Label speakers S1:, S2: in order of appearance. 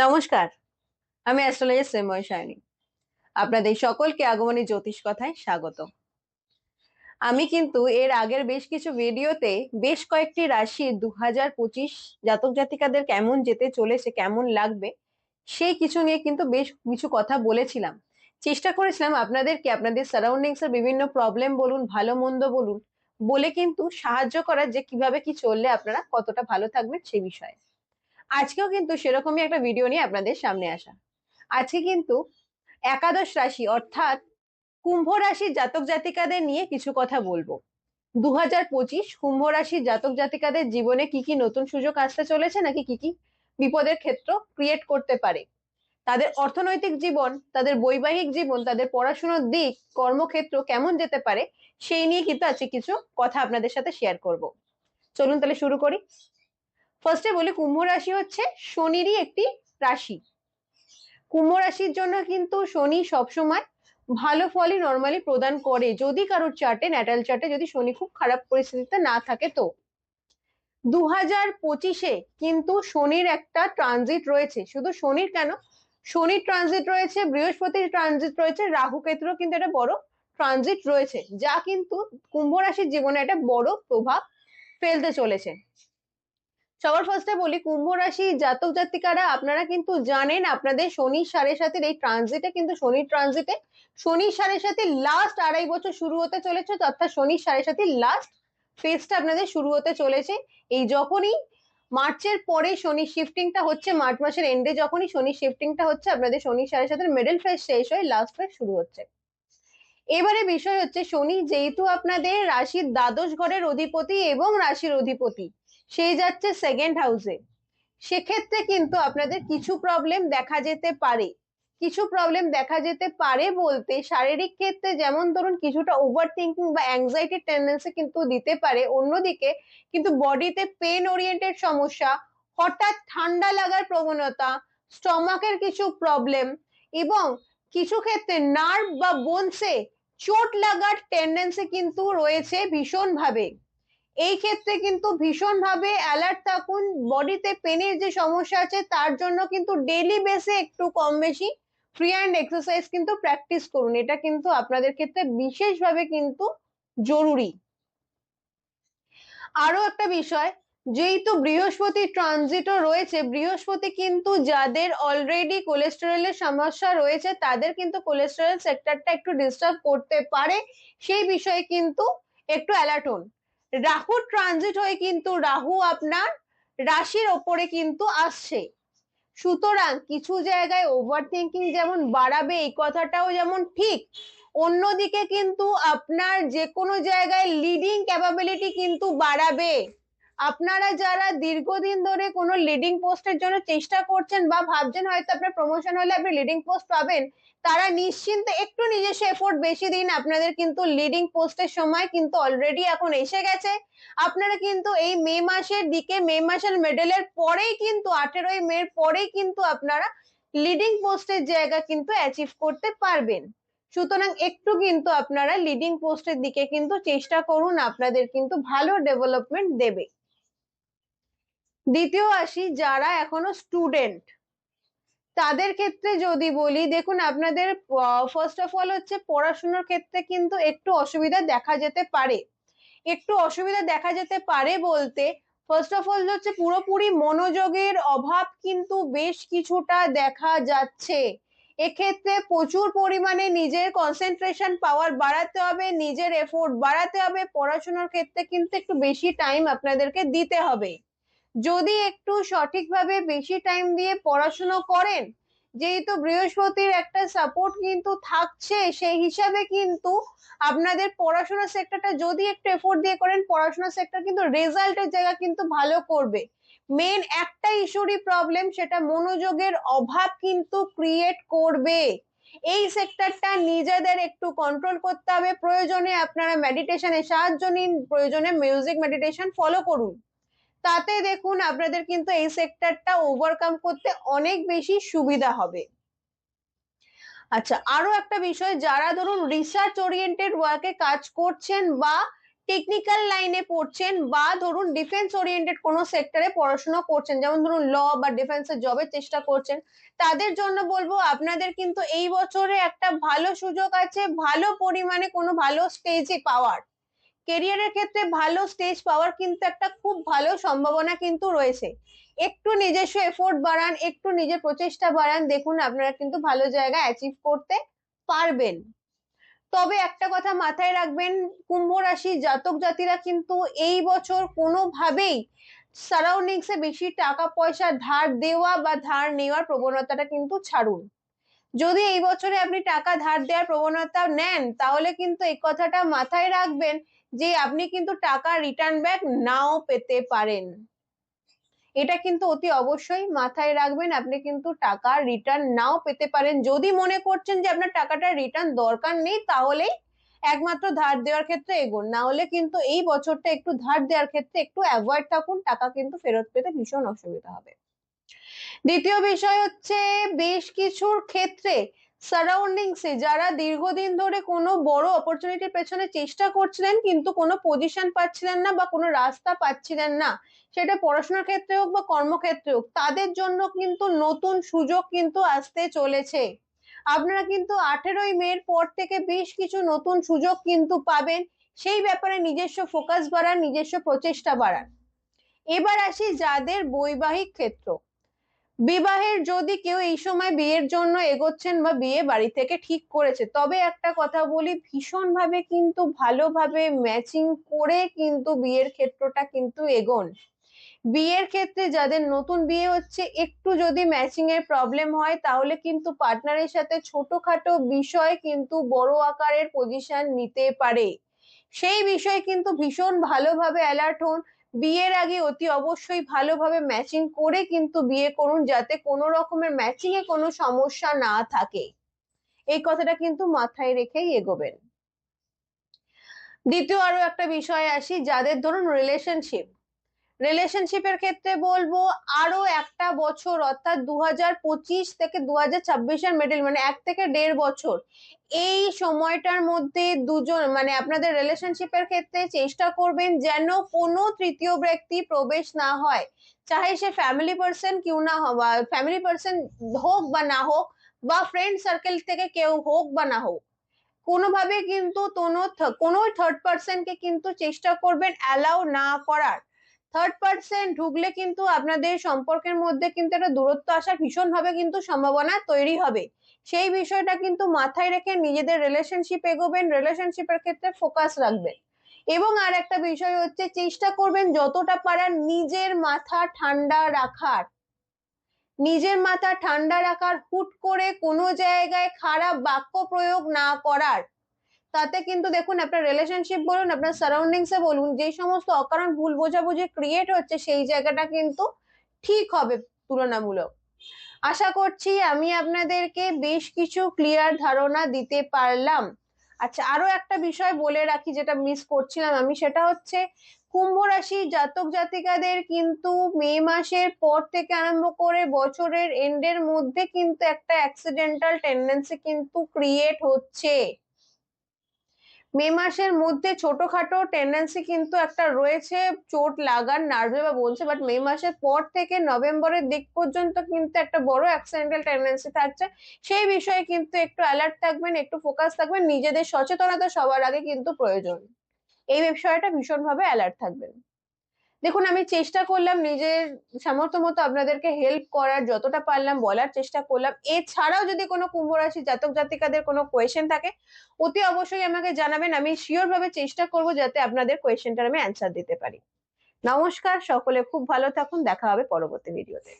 S1: নমস্কার, আমি অ্যাস্ট্রোলজার শ্রেময় সায়নী। আপনাদের সকলকে আগমনী জ্যোতিষ কথায় স্বাগত আমি কিন্তু এর আগের বেশ কিছু ভিডিওতে বেশ কয়েকটি রাশি দু হাজার পঁচিশ জাতক জাতিকাদের কেমন যেতে চলেছে, কেমন লাগবে, সেই কিছু নিয়ে কিন্তু বেশ কিছু কথা বলেছিলাম। চেষ্টা করেছিলাম আপনাদেরকে আপনাদের সারাউন্ডিংস এর বিভিন্ন প্রবলেম বলুন, ভালো মন্দ বলুন, বলে কিন্তু সাহায্য করার যে কীভাবে কি চললে আপনারা কতটা ভালো থাকবেন সেই বিষয়ে। আজকেও কিন্তু সেরকমই একটা ভিডিও নিয়ে আপনাদের সামনে আসা। আজকে কিন্তু একাদশ রাশি অর্থাৎ কুম্ভ রাশির জাতক জাতিকাদের নিয়ে কিছু কথা বলব। দু হাজার পঁচিশ কুম্ভ রাশির জাতক জাতিকাদের জীবনে কি কি নতুন সুযোগ আসতে চলেছে নাকি কি কি বিপদের ক্ষেত্র ক্রিয়েট করতে পারে? তাদের অর্থনৈতিক জীবন, তাদের বৈবাহিক জীবন, তাদের পড়াশোনার দিক, কর্মক্ষেত্র কেমন যেতে পারে, সেই নিয়ে কিন্তু আজকে কিছু কথা আপনাদের সাথে শেয়ার করব। চলুন তাহলে শুরু করি। ফার্স্টে বলি কুম্ভ রাশি হচ্ছে শনিরই একটি রাশি। কুম্ভ রাশির জন্য কিন্তু শনি সবসময় ভালো ফলই নর্মালি প্রদান করে। যদি কারোর চার্টে ন্যাটাল চার্টে যদি শনি খুব খারাপ পরিস্থিতিতে না থাকে তো। দু হাজার পঁচিশে কিন্তু শনির একটা ট্রানজিট রয়েছে। শুধু শনির কেন? শনির ট্রানজিট রয়েছে, বৃহস্পতির ট্রানজিট রয়েছে, রাহু কেতুরও কিন্তু একটা বড় ট্রানজিট রয়েছে। যা কিন্তু কুম্ভ রাশির জীবনে একটা বড় প্রভাব ফেলতে চলেছে। সবার ফার্স্টে বলি, কুম্ভ রাশি জাতক জাতিকারা, আপনারা কিন্তু জানেন আপনাদের শনি সাড়ে সাথের এই ট্রানজিটে কিন্তু শনির ট্রানজিটে শনি সাড়ে সাথে লাস্ট আড়াই বছর শুরু হতে চলেছে, অর্থাৎ শনি সাড়ে সাথে লাস্ট ফেজটা আপনাদের শুরু হতে চলেছে। এই যখনই মার্চের পরে শনি শিফটিংটা হচ্ছে, মার্চ মাসের এন্ডে যখনই শনি শিফটিংটা হচ্ছে, আপনাদের শনি সাড়ে সাথে মিডল ফেজ শেষ হয়ে লাস্ট ফেজ শুরু হচ্ছে। এবারে বিষয় হচ্ছে, শনি যেহেতু আপনাদের রাশির দ্বাদশ ঘরের অধিপতি এবং রাশির অধিপতি সে যাচ্ছে সেকেন্ড হাউসে সেক্ষেত্রে কিন্তু আপনাদের কিছু প্রবলেম দেখা যেতে পারে। কিছু প্রবলেম দেখা যেতে পারে বলতে শারীরিক ক্ষেত্রে যেমন ধরুন কিছুটা ওভার থিঙ্কিং বা অ্যাংজাইটি টেন্ডেন্সি কিন্তু দিতে পারে, অন্যদিকে কিন্তু বডিতে পেন ওরিয়েন্টেড সমস্যা, হঠাৎ ঠান্ডা লাগার প্রবণতা স্টমাকের কিছু প্রবলেম এবং কিছু ক্ষেত্রে নার্ভ বা বোনসে চোট লাগার টেন্ডেন্সি কিন্তু রয়েছে ভীষণভাবে। এই ক্ষেত্রে কিন্তু ভীষণভাবে অ্যালার্ট থাকুন বডিতে পেনের যে সমস্যা আছে, তার জন্য কিন্তু ডেলি বেসে একটু কম বেশি। ফ্রি হ্যান্ড এক্সারসাইজ কিন্তু প্র্যাকটিস করুন। এটা কিন্তু আপনাদের ক্ষেত্রে বিশেষভাবে কিন্তু জরুরি। আরও একটা বিষয়, যেহেতু বৃহস্পতি ট্রানজিটও রয়েছে, বৃহস্পতি কিন্তু যাদের অলরেডি কোলেস্টেরলের সমস্যা রয়েছে, তাদের কিন্তু কোলেস্টেরল সেক্টরটা একটু ডিস্টার্ব করতে পারে। সেই বিষয়ে কিন্তু একটু অ্যালার্ট হন। রাহু ট্রানজিট হয়ে কিন্তু রাহু আপনার রাশির ওপরে কিন্তু আসছে। সুতরাং কিছু জায়গায় ওভার থিঙ্কিং যেমন বাড়াবে, এই কথাটাও যেমন ঠিক, অন্যদিকে কিন্তু আপনার যে কোনো জায়গায় লিডিং ক্যাপাবিলিটি কিন্তু বাড়াবে। আপনারা যারা দীর্ঘদিন ধরে কোনো লিডিং পোস্টের জন্য চেষ্টা করছেন বা ভাবছেন হয়তো আপনার প্রমোশন হলে আপনি লিডিং পোস্ট পাবেন, তারা নিশ্চিন্তে একটু নিজস্ব এফোর্ট বেশি দিন আপনাদের কিন্তু লিডিং পোস্টের সময় কিন্তু অলরেডি এখন এসে গেছে। আপনারা কিন্তু এই মে মাসের দিকে, মে মাসের মেডেলের পরেই কিন্তু, আঠেরোই মের পরেই কিন্তু আপনারা লিডিং পোস্টের জায়গা কিন্তু অ্যাচিভ করতে পারবেন। সুতরাং একটু কিন্তু আপনারা লিডিং পোস্টের দিকে কিন্তু চেষ্টা করুন, আপনাদের কিন্তু ভালো ডেভেলপমেন্ট দেবে। দ্বিতীয় আসি যারা এখনও স্টুডেন্ট তাদের ক্ষেত্রে যদি বলি, দেখুন আপনাদের ফার্স্ট অফ অল হচ্ছে পড়াশোনার ক্ষেত্রে কিন্তু একটু অসুবিধা দেখা যেতে পারে। একটু অসুবিধা দেখা যেতে পারে বলতে ফার্স্ট অফ অল হচ্ছে পুরোপুরি মনোযোগের অভাব কিন্তু বেশ কিছুটা দেখা যাচ্ছে। এক্ষেত্রে প্রচুর পরিমাণে নিজের কনসেন্ট্রেশন পাওয়ার বাড়াতে হবে, নিজের এফোর্ট বাড়াতে হবে, পড়াশোনার ক্ষেত্রে কিন্তু একটু বেশি টাইম আপনাদেরকে দিতে হবে। যদি একটু সঠিকভাবে বেশি টাইম দিয়ে পড়াশুনো করেন, যেহেতু বৃহস্পতির একটা সাপোর্ট কিন্তু থাকছে, সেই হিসাবে কিন্তু আপনাদের পড়াশোনা সেক্টরটা যদি একটু এফোর্ট দিয়ে করেন, পড়াশোনা সেক্টর কিন্তু রেজাল্টের জায়গা কিন্তু ভালো করবে। মেন একটা ইস্যুরই প্রবলেম সেটা মনোযোগের অভাব কিন্তু ক্রিয়েট করবে। এই সেক্টরটা নিজেদের একটু কন্ট্রোল করতে হবে। প্রয়োজনে আপনারা মেডিটেশনের সাহায্য নিন, প্রয়োজনে মিউজিক মেডিটেশন ফলো করুন। তাতে দেখুন আপনাদের কিন্তু এই সেক্টরটা ওভারকাম করতে অনেক বেশি সুবিধা হবে। আচ্ছা আরও একটা বিষয়, যারা ধরুন রিসার্চ ওরিয়েন্টেড ওয়ার্কে কাজ করছেন বা টেকনিক্যাল লাইনে পড়ছেন বা ধরুন ডিফেন্স ওরিয়েন্টেড কোনো সেক্টরে পড়াশোনা করছেন, যেমন ধরুন ল বা ডিফেন্সের জবের চেষ্টা করছেন, তাদের জন্য বলব আপনাদের কিন্তু এই বছরে একটা ভালো সুযোগ আছে, ভালো পরিমাণে কোনো ভালো স্টেজে পাওয়ার। কেরিয়ারের ক্ষেত্রে ভালো স্টেজ পাওয়ার কিন্তু একটা খুব ভালো সম্ভাবনা কিন্তু রয়েছে। একটু নিজস্ব এফোর্ট বাড়ান, একটু নিজের প্রচেষ্টা বাড়ান, দেখুন আপনারা কিন্তু ভালো জায়গা অ্যাচিভ করতে পারবেন। তবে একটা কথা মাথায় রাখবেন, কুম্ভ রাশি জাতক জাতিরা কিন্তু এই বছর কোনোভাবেই সারাউন্ডিংসে বেশি টাকা পয়সা ধার দেওয়া বা ধার নেওয়ার প্রবণতাটা কিন্তু ছাড়ুন। যদি এই বছরে আপনি টাকা ধার দেওয়ার প্রবণতা নেন, তাহলে কিন্তু এই কথাটা মাথায় রাখবেন যে আপনি কিন্তু টাকা রিটার্ন ব্যাক নাও পেতে পারেন। এটা কিন্তু অতি অবশ্যই মাথায় রাখবেন, আপনি কিন্তু টাকা রিটার্ন নাও পেতে পারেন। যদি মনে করছেন যে আপনার টাকাটা রিটার্ন দরকার নেই, তাহলেই একমাত্র ধার দেওয়ার ক্ষেত্রে এগোন। না হলে কিন্তু এই বছরটা একটু ধার দেওয়ার ক্ষেত্রে একটু অ্যাভয়েড থাকুন, টাকা কিন্তু ফেরত পেতে ভীষণ অসুবিধা হবে। দ্বিতীয় বিষয় হচ্ছে, বেশ কিছুর ক্ষেত্রে সারাউন্ডিংসে যারা দীর্ঘদিন ধরে কোনো বড় অপরচুনিটির পেছনে চেষ্টা করছিলেন, কিন্তু কোনো পজিশন পাচ্ছিলেন না বা কোনো রাস্তা পাচ্ছিলেন না, সেটা পড়াশোনার ক্ষেত্রে হোক বা কর্মক্ষেত্রে হোক, তাদের জন্য কিন্তু নতুন সুযোগ কিন্তু আসতে চলেছে। আপনারা কিন্তু আঠেরোই মের পর থেকে বেশ কিছু নতুন সুযোগ কিন্তু পাবেন, সেই ব্যাপারে নিজস্ব ফোকাস বাড়ান, নিজস্ব প্রচেষ্টা বাড়ান। এবার আসি যাদের বৈবাহিক ক্ষেত্র। বিবাহের যদি কেউ এই সময় বিয়ের জন্য এগোচ্ছেন বা বিয়ে বাড়ি থেকে ঠিক করেছে, তবে একটা কথা বলি, ভীষণভাবে কিন্তু ভালোভাবে ম্যাচিং করে কিন্তু বিয়ের ক্ষেত্রটা কিন্তু এগোন। বিয়ের ক্ষেত্রে যাদের নতুন বিয়ে হচ্ছে, একটু যদি ম্যাচিং এর প্রবলেম হয়, তাহলে কিন্তু পার্টনারের সাথে ছোটখাটো বিষয় কিন্তু বড় আকারের পজিশন নিতে পারে। সেই বিষয়ে কিন্তু ভীষণ ভালোভাবে অ্যালার্ট হন। বিয়ের আগে অতি অবশ্যই ভালোভাবে ম্যাচিং করে কিন্তু বিয়ে করুন যাতে কোনো রকমের ম্যাচিং এ কোনো সমস্যা না থাকে। এই কথাটা কিন্তু মাথায় রেখেই এগোবেন। দ্বিতীয় আরও একটা বিষয় আসি, যাদের ধরুন রিলেশনশিপ রিলেশনশিপের ক্ষেত্রে বলব আরও একটা বছর, অর্থাৎ দু পঁচিশ থেকে দু হাজার ছাব্বিশের মিডিল মানে এক থেকে দেড় বছর, এই সময়টার মধ্যে দুজন মানে আপনাদের রিলেশনশিপের ক্ষেত্রে চেষ্টা করবেন যেন কোনো তৃতীয় ব্যক্তি প্রবেশ না হয়। চাহে সে ফ্যামিলি পার্সন কেউ না ফ্যামিলি পার্সন হোক বা না হোক, বা ফ্রেন্ড সার্কেল থেকে কেউ হোক বা না হোক, কোনোভাবে কিন্তু কোনো থার্ড পার্সনকে কিন্তু চেষ্টা করবেন অ্যালাউ না করার। থার্ড পার্সন ঢুকলে কিন্তু আপনাদের সম্পর্কের মধ্যে কিন্তু একটা দূরত্ব আসার ভীষণভাবে কিন্তু সম্ভাবনা তৈরি হবে। সেই বিষয়টা কিন্তু মাথায় রেখে নিজেদের রিলেশনশিপ এগোবেন রিলেশনশিপের ক্ষেত্রে ফোকাস রাখবেন। এবং আর একটা বিষয় হচ্ছে, চেষ্টা করবেন যতটা পারার নিজের মাথা ঠান্ডা রাখার। নিজের মাথা ঠান্ডা রাখার, হুট করে কোনো জায়গায় খারাপ বাক্য প্রয়োগ না করার। তাতে কিন্তু দেখুন, আপনার রিলেশনশিপ বলুন, আপনার সারাউন্ডিংসে বলুন যে সমস্ত অকারণ ভুল বোঝাবুঝি ক্রিয়েট হচ্ছে, সেই জায়গাটা কিন্তু ঠিক হবে তুলনামূলক। আশা করছি আমি আপনাদেরকে বেশ কিছু ক্লিয়ার ধারণা দিতে পারলাম। আচ্ছা আরও একটা বিষয় বলে রাখি, যেটা মিস করছিলাম আমি, সেটা হচ্ছে কুম্ভ রাশি জাতক জাতিকাদের কিন্তু মে মাসের পর থেকে আরম্ভ করে বছরের এন্ডের মধ্যে কিন্তু একটা অ্যাক্সিডেন্টাল টেন্ডেন্সি কিন্তু ক্রিয়েট হচ্ছে। মে মাসের মধ্যে ছোটখাটো টেন্ডেন্সি কিন্তু একটা রয়েছে, চোট লাগার নার্ভে বা বলছে বাট মে মাসের পর থেকে নভেম্বরের দিক পর্যন্ত কিন্তু একটা বড় অ্যাক্সিডেন্টাল টেন্ডেন্সি থাকছে। সেই বিষয়ে কিন্তু একটু অ্যালার্ট থাকবেন, একটু ফোকাস থাকবেন, নিজেদের সচেতনতা সবার আগে কিন্তু প্রয়োজন। এই বিষয়টা ভীষণভাবে অ্যালার্ট থাকবেন। দেখুন, আমি চেষ্টা করলাম নিজের সামর্থ্য মতো আপনাদেরকে হেল্প করার, যতটা পারলাম বলার চেষ্টা করলাম। এছাড়াও যদি কোনো কুম্ভ রাশি জাতক জাতিকাদের কোনো কোয়েশ্চেন থাকে, অতি অবশ্যই আমাকে জানাবেন। আমি শিওর ভাবে চেষ্টা করব যাতে আপনাদের কোয়েশ্চেনটার আমি অ্যান্সার দিতে পারি। নমস্কার, সকলে খুব ভালো থাকুন। দেখা হবে পরবর্তী ভিডিওতে